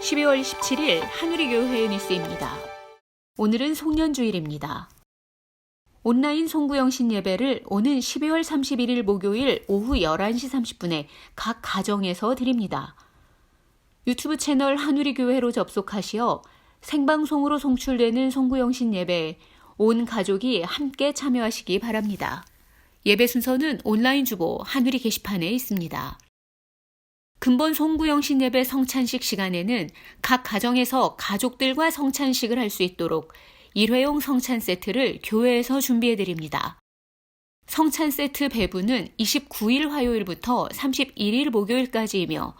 12월 17일 하누리교회 뉴스입니다. 오늘은 송년주일입니다. 온라인 송구영신 예배를 오는 12월 31일 목요일 오후 11시 30분에 각 가정에서 드립니다. 유튜브 채널 하누리교회로 접속하시어 생방송으로 송출되는 송구영신 예배에 온 가족이 함께 참여하시기 바랍니다. 예배 순서는 온라인 주보 하누리 게시판에 있습니다. 근본 송구영 신 예배 성찬식 시간에는 각 가정에서 가족들과 성찬식을 할 수 있도록 일회용 성찬 세트를 교회에서 준비해 드립니다. 성찬 세트 배부는 29일 화요일부터 31일 목요일까지이며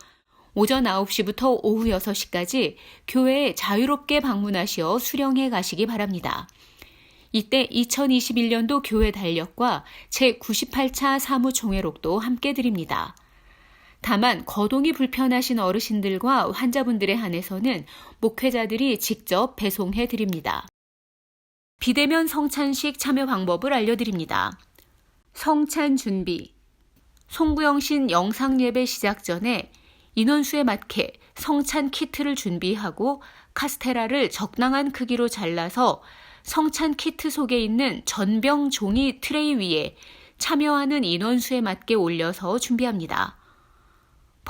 오전 9시부터 오후 6시까지 교회에 자유롭게 방문하시어 수령해 가시기 바랍니다. 이때 2021년도 교회 달력과 제98차 사무총회록도 함께 드립니다. 다만 거동이 불편하신 어르신들과 환자분들에 한해서는 목회자들이 직접 배송해 드립니다. 비대면 성찬식 참여 방법을 알려드립니다. 성찬 준비. 송구영신 영상 예배 시작 전에 인원수에 맞게 성찬 키트를 준비하고 카스테라를 적당한 크기로 잘라서 성찬 키트 속에 있는 전병 종이 트레이 위에 참여하는 인원수에 맞게 올려서 준비합니다.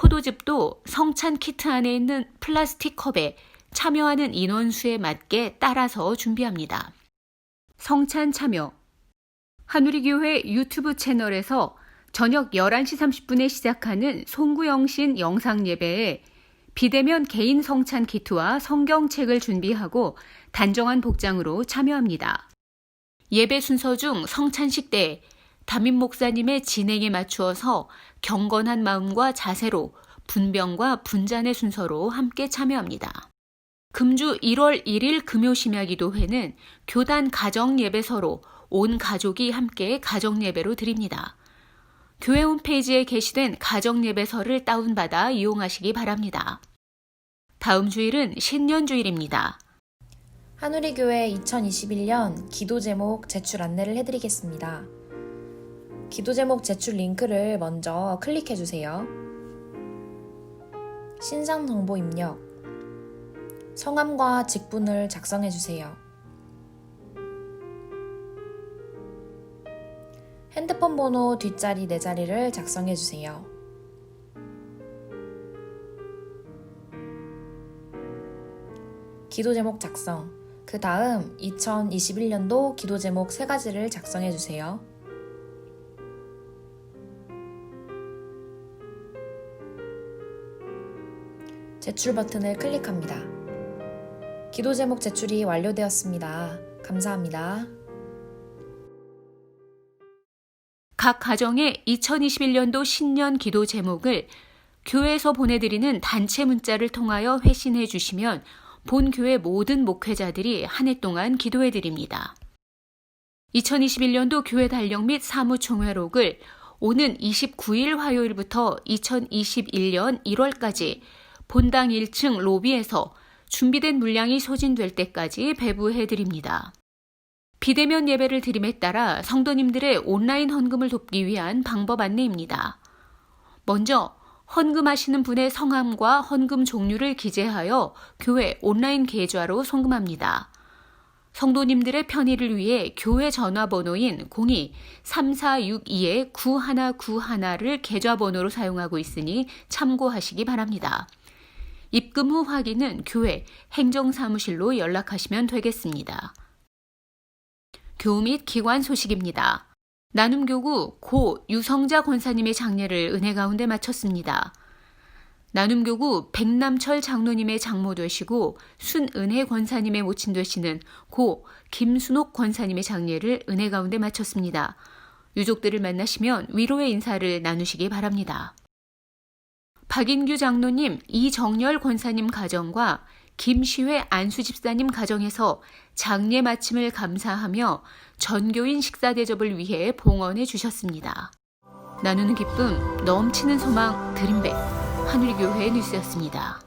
포도즙도 성찬 키트 안에 있는 플라스틱 컵에 참여하는 인원수에 맞게 따라서 준비합니다. 성찬 참여 하누리교회 유튜브 채널에서 저녁 11시 30분에 시작하는 송구영신 영상 예배에 비대면 개인 성찬 키트와 성경책을 준비하고 단정한 복장으로 참여합니다. 예배 순서 중 성찬식 때 담임 목사님의 진행에 맞추어서 경건한 마음과 자세로 분병과 분잔의 순서로 함께 참여합니다. 금주 1월 1일 금요 심야 기도회는 교단 가정 예배서로 온 가족이 함께 가정 예배로 드립니다. 교회 홈페이지에 게시된 가정 예배서를 다운받아 이용하시기 바랍니다. 다음 주일은 신년 주일입니다. 하누리교회 2021년 기도 제목 제출 안내를 해드리겠습니다. 기도 제목 제출 링크를 먼저 클릭해 주세요. 신상 정보 입력, 성함과 직분을 작성해 주세요. 핸드폰 번호 뒷자리 네 자리를 작성해 주세요. 기도 제목 작성. 그 다음 2021년도 기도 제목 세 가지를 작성해 주세요. 제출 버튼을 클릭합니다. 기도 제목 제출이 완료되었습니다. 감사합니다. 각 가정의 2021년도 신년 기도 제목을 교회에서 보내드리는 단체 문자를 통하여 회신해 주시면 본 교회 모든 목회자들이 한 해 동안 기도해 드립니다. 2021년도 교회 달력 및 사무총회록을 오는 29일 화요일부터 2021년 1월까지 본당 1층 로비에서 준비된 물량이 소진될 때까지 배부해 드립니다. 비대면 예배를 드림에 따라 성도님들의 온라인 헌금을 돕기 위한 방법 안내입니다. 먼저 헌금하시는 분의 성함과 헌금 종류를 기재하여 교회 온라인 계좌로 송금합니다. 성도님들의 편의를 위해 교회 전화번호인 02-3462-9191를 계좌번호로 사용하고 있으니 참고하시기 바랍니다. 입금 후 확인은 교회 행정사무실로 연락하시면 되겠습니다. 교우 및 기관 소식입니다. 나눔교구 고 유성자 권사님의 장례를 은혜 가운데 마쳤습니다. 나눔교구 백남철 장로님의 장모 되시고 순은혜 권사님의 모친 되시는 고 김순옥 권사님의 장례를 은혜 가운데 마쳤습니다. 유족들을 만나시면 위로의 인사를 나누시기 바랍니다. 박인규 장로님, 이정열 권사님 가정과 김시회 안수 집사님 가정에서 장례 마침을 감사하며 전교인 식사 대접을 위해 봉헌해 주셨습니다. 나누는 기쁨, 넘치는 소망, 드림백, 하늘교회 뉴스였습니다.